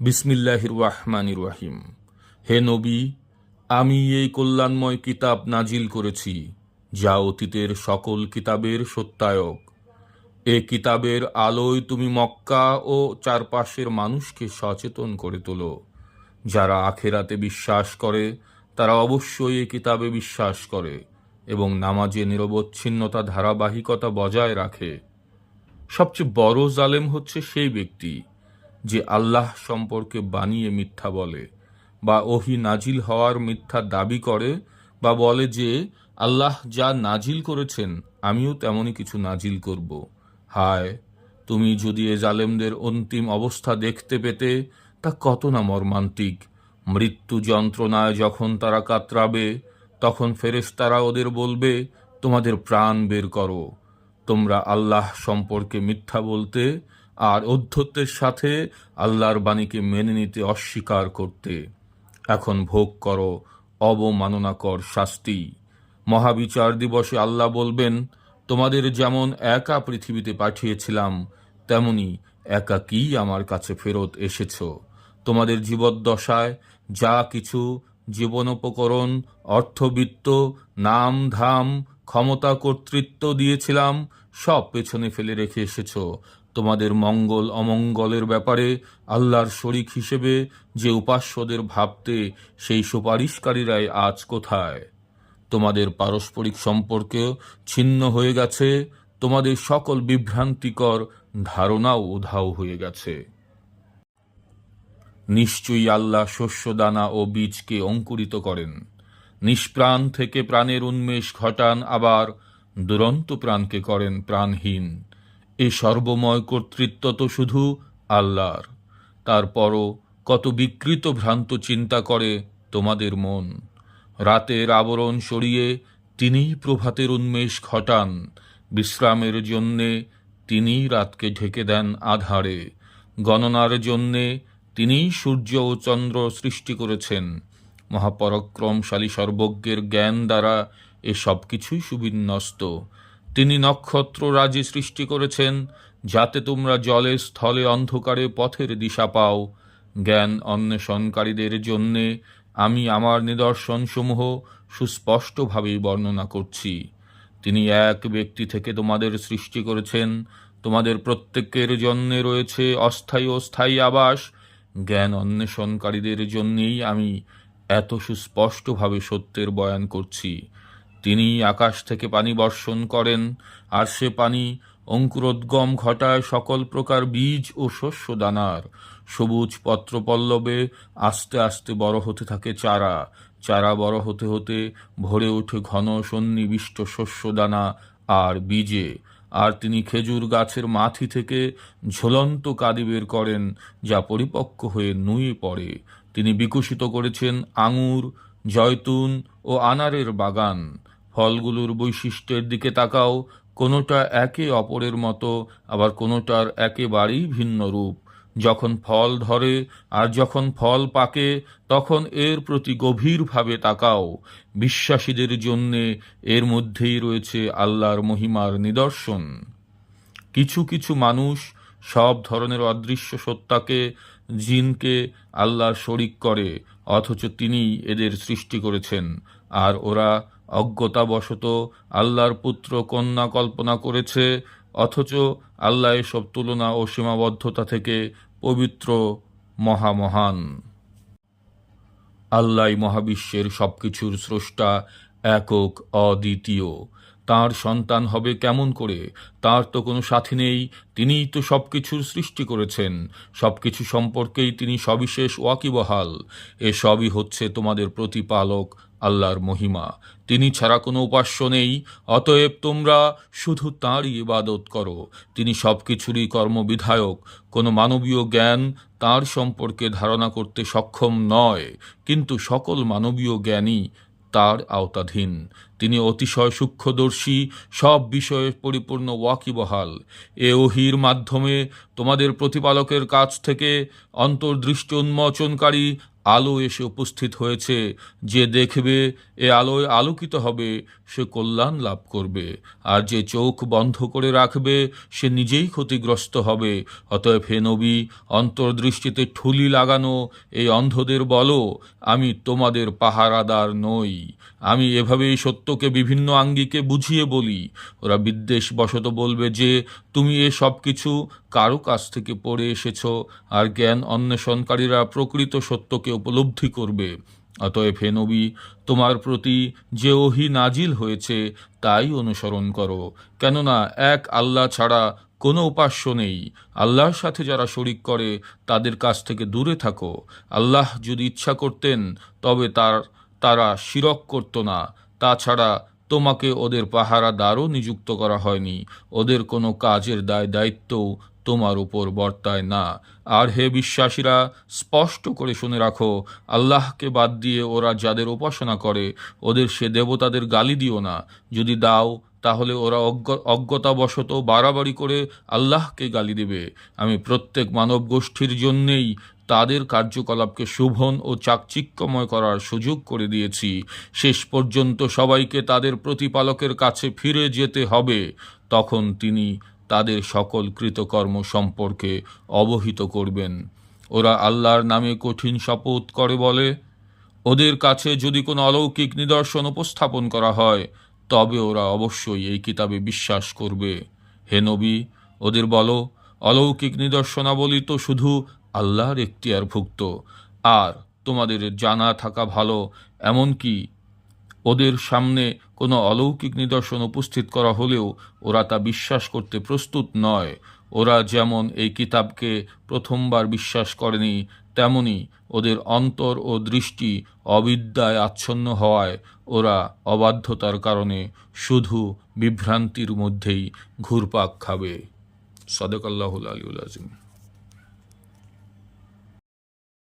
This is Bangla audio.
বিসমিল্লাহির রহমানির রহিম। হে নবী, আমি এই কল্যাণময় কিতাব নাজিল করেছি, যা অতীতের সকল কিতাবের সত্যায়ক। এ কিতাবের আলোয় তুমি মক্কা ও চারপাশের মানুষকে সচেতন করে তোলো। যারা আখেরাতে বিশ্বাস করে, তারা অবশ্যই এ কিতাবে বিশ্বাস করে এবং নামাজে নিরবচ্ছিন্নতা ধারাবাহিকতা বজায় রাখে। সবচেয়ে বড় জালেম হচ্ছে সেই ব্যক্তি। যে আল্লাহ সম্পর্কে বানিয়ে মিথ্যা বলে বা ওহি নাজিল হওয়ার মিথ্যা দাবি করে বা বলে যে আল্লাহ যা নাজিল করেছেন আমিও তেমনই কিছু নাজিল করব। হায়, তুমি যদি এ জালেমদের অন্তিম অবস্থা দেখতে পেতে, তা কত না মর্মান্তিক। মৃত্যু যন্ত্রণায় যখন তারা কাতরাবে, তখন ফেরেশতারা ওদের বলবে, তোমাদের প্রাণ বের করো। তোমরা আল্লাহ সম্পর্কে মিথ্যা বলতে আর অধ্যত্বের সাথে আল্লাহর বাণীকে মেনে নিতে অস্বীকার করতে। এখন ভোগ করো, অবমাননাকর শাস্তি। মহাবিচার দিবসে আল্লাহ বলবেন, তোমাদের যেমন একা পৃথিবীতে পাঠিয়েছিলাম, তেমনি একা কি আমার কাছে ফেরত এসেছ। তোমাদের জীবদ্দশায় যা কিছু জীবনোপকরণ, অর্থবিত্ত, নাম, ধাম, ক্ষমতা, কর্তৃত্ব দিয়েছিলাম, সব পেছনে ফেলে রেখে এসেছ। তোমাদের মঙ্গল অমঙ্গলের ব্যাপারে আল্লাহর শরিক হিসেবে যে উপাস্যদের ভাবতে সেই সুপারিশকারীরাই আজ কোথায়? তোমাদের পারস্পরিক সম্পর্কেও ছিন্ন হয়ে গেছে, তোমাদের সকল বিভ্রান্তিকর ধারণাও উধাও হয়ে গেছে। নিশ্চয়ই আল্লাহ শস্যদানা ও বীজকে অঙ্কুরিত করেন। নিষ্প্রাণ থেকে প্রাণের উন্মেষ ঘটান, আবার দুরন্ত প্রাণকে করেন প্রাণহীন। এ সর্বময় কর্তৃত্ব তো শুধু আল্লাহর। তারপরও কত বিকৃত ভ্রান্ত চিন্তা করে তোমাদের মন। রাতের আবরণ সরিয়ে তিনিই প্রভাতের উন্মেষ ঘটান। বিশ্রামের জন্যে তিনিই রাতকে ঢেকে দেন আধারে। গণনার জন্যে তিনিই সূর্য ও চন্দ্র সৃষ্টি করেছেন। মহাপরাক্রমশালী সর্বজ্ঞের জ্ঞান দ্বারা এ সব কিছুই সুবিন্যস্ত। তিনি নক্ষত্র রাজি সৃষ্টি করেছেন, যাতে তোমরা জলে স্থলে অন্ধকারে পথের দিশা পাও। জ্ঞান অন্বেষণকারীদের জন্যে আমি আমার নিদর্শনসমূহ সুস্পষ্টভাবেই বর্ণনা করছি। তিনি এক ব্যক্তি থেকে তোমাদের সৃষ্টি করেছেন, তোমাদের প্রত্যেকের জন্যে রয়েছে অস্থায়ী ও স্থায়ী আবাস। জ্ঞান অন্বেষণকারীদের জন্যেই আমি এত সুস্পষ্টভাবে সত্যের বয়ান করছি। তিনি আকাশ থেকে পানি বর্ষণ করেন, আর সে পানি অঙ্কুরোদ্গম ঘটায় সকল প্রকার বীজ ও শস্য দানার সবুজ পত্রপল্লবে আস্তে আস্তে বড় হতে থাকে চারা। চারা বড় হতে হতে ভরে ওঠে ঘন সন্নিবিষ্ট শস্য দানা আর বীজে। আর তিনি খেজুর গাছের মাথি থেকে ঝুলন্ত কাদি বের করেন, যা পরিপক্ক হয়ে নুয়ে পড়ে। তিনি বিকশিত করেছেন আঙুর জয়তুন ও আনারের বাগান। ফলগুলোর বৈশিষ্ট্যের দিকে তাকাও, কোনোটা একে অপরের মতো, আবার কোনোটার একেবারেই ভিন্ন রূপ। যখন ফল ধরে আর যখন ফল পাকে, তখন এর প্রতি গভীরভাবে তাকাও। বিশ্বাসীদের জন্যে এর মধ্যেই রয়েছে আল্লাহর মহিমার নিদর্শন। কিছু কিছু মানুষ সব ধরনের অদৃশ্য সত্তাকে, জিনকে আল্লাহর শরিক করে, অথচ তিনি এদের সৃষ্টি করেছেন। আর ওরা অজ্ঞতাবশত আল্লাহর পুত্র কন্যা কল্পনা করেছে, অথচ আল্লাহ এসব তুলনা ও সীমাবদ্ধতা থেকে পবিত্র, মহামহান। আল্লাহ মহাবিশ্বের সবকিছুর স্রষ্টা, একক, অদ্বিতীয়। তার সন্তান হবে কেমন করে? তার তো কোনো সাথী নেই। তিনিই তো সবকিছুর সৃষ্টি করেছেন। সবকিছু সম্পর্কেই তিনি সবিশেষ ওয়াকিবহাল। এ সবই হচ্ছে তোমাদের প্রতিপালক, আল্লাহর মহিমা। তিনি ছাড়া কোনো উপাস্য নেই। অতএব তোমরা শুধু তাঁরই ইবাদত করো। তিনি সবকিছুরই কর্মবিধায়ক। কোনো মানবীয় জ্ঞান তার সম্পর্কে ধারণা করতে সক্ষম নয়। কিন্তু সকল মানবীয় জ্ঞানই তার আওতাধীন। তিনি অতিশয় সূক্ষ্মদর্শী, সব বিষয়ে পরিপূর্ণ ওয়াকিবহাল। এ ওহির মাধ্যমে তোমাদের প্রতিপালকের কাছ থেকে অন্তর্দৃষ্টি উন্মোচনকারী আলো এসে উপস্থিত হয়েছে। যে দেখবে, এ আলোয় আলোকিত হবে। সে কল্যাণ লাভ করবে। আর যে চোখ বন্ধ করে রাখবে, সে নিজেই ক্ষতিগ্রস্ত হবে। অতএব হে নবী, অন্তর্দৃষ্টিতে ঠুলি লাগানো, এই অন্ধদের বলো, আমি তোমাদের পাহারাদার নই। আমি এভাবেই সত্যকে বিভিন্ন আঙ্গিকে বুঝিয়ে বলি। ওরা বিদ্বেষ বশত বলবে যে, তুমি এ সব কিছু কারও কাছ থেকে পড়ে এসেছ, আর জ্ঞান অন্বেষণকারীরা প্রকৃত সত্যকে উপলব্ধি করবে। অতএব হে নবী, তোমার প্রতি যে ওহি নাজিল হয়েছে, তাই অনুসরণ করো। কেননা এক আল্লাহ ছাড়া কোনো উপাস্য নেই। আল্লাহর সাথে যারা শরিক করে, তাদের কাছ থেকে দূরে থাকো। আল্লাহ যদি ইচ্ছা করতেন, তবে তার, তারা শিরক করত না। তাছাড়া তোমাকে ওদের পাহারাদারও নিযুক্ত করা হয়নি। ওদের কোনো কাজের দায় দায়িত্বও তোমার উপর বর্তায় না। আর হে বিশ্বাসীরা, স্পষ্ট করে শুনে রাখো, আল্লাহকে বাদ দিয়ে ওরা যাদের উপাসনা করে, ওদের সে দেবতাদের গালি দিও না। যদি দাও, তাহলে ওরা অজ্ঞ অজ্ঞতাবশত বাড়াবাড়ি করে আল্লাহকে গালি দেবে। আমি প্রত্যেক মানব গোষ্ঠীর জন্যেই তাদের কার্যকলাপকে শুভন ও চাকচিক্যময় করার সুযোগ করে দিয়েছি। শেষ পর্যন্ত সবাইকে তাদের প্রতিপালকের কাছে ফিরে যেতে হবে। তখন তিনি তাদের সকল কৃতকর্ম সম্পর্কে অবহিত করবেন। ওরা আল্লাহর নামে কঠিন শপথ করে বলে, ওদের কাছে যদি কোনো অলৌকিক নিদর্শন উপস্থাপন করা হয়, তবে ওরা অবশ্যই এই কিতাবে বিশ্বাস করবে। হে নবী, ওদের বলো, অলৌকিক নিদর্শনাবলী তো শুধু আল্লাহর এখতিয়ারভুক্ত, আর তোমাদের জানা থাকা ভালো, এমনকি ওদের সামনে কোনো অলৌকিক নিদর্শন উপস্থিত করা হলেও ওরা তা বিশ্বাস করতে প্রস্তুত নয়। ওরা যেমন এই কিতাবকে প্রথমবার বিশ্বাস করেনি, তেমনি ওদের অন্তর ও দৃষ্টি অবিদ্যায় আচ্ছন্ন হওয়ায় ওরা অবাধ্যতার কারণে শুধু বিভ্রান্তির মধ্যেই ঘুরপাক খাবে। সদকাল্লাহুল আলিউল আজিম।